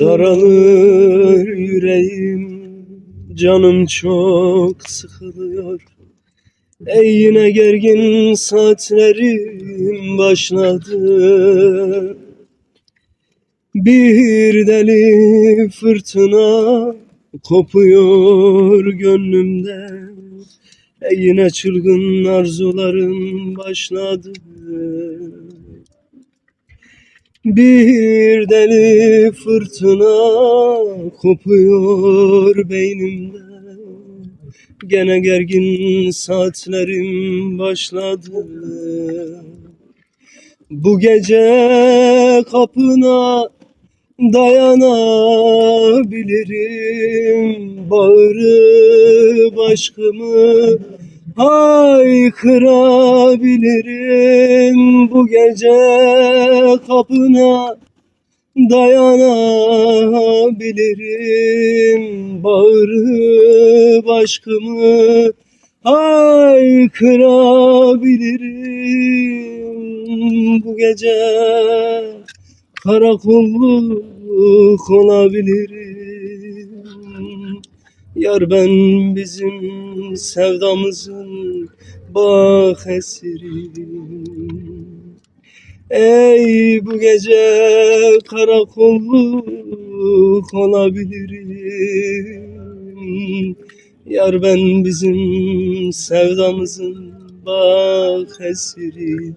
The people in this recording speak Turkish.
Daralır yüreğim, canım çok sıkılıyor. Ey yine gergin saatlerim başladı. Bir deli fırtına kopuyor gönlümden. Ey yine çılgın arzularım başladı. Bir deli fırtına kopuyor beynimden. Gene gergin saatlerim başladı. Bu gece kapına dayanabilirim. Bağırıp aşkımı haykırabilirim. Bu gece kapına dayanabilirim. Bağırıp aşkımı haykırabilirim. Bu gece karakolluk olabilirim. Yar ben bizim sevdamızın bak esiriyim. Ey bu gece karakolluk olabilirim. Yar ben bizim sevdamızın bak esiriyim.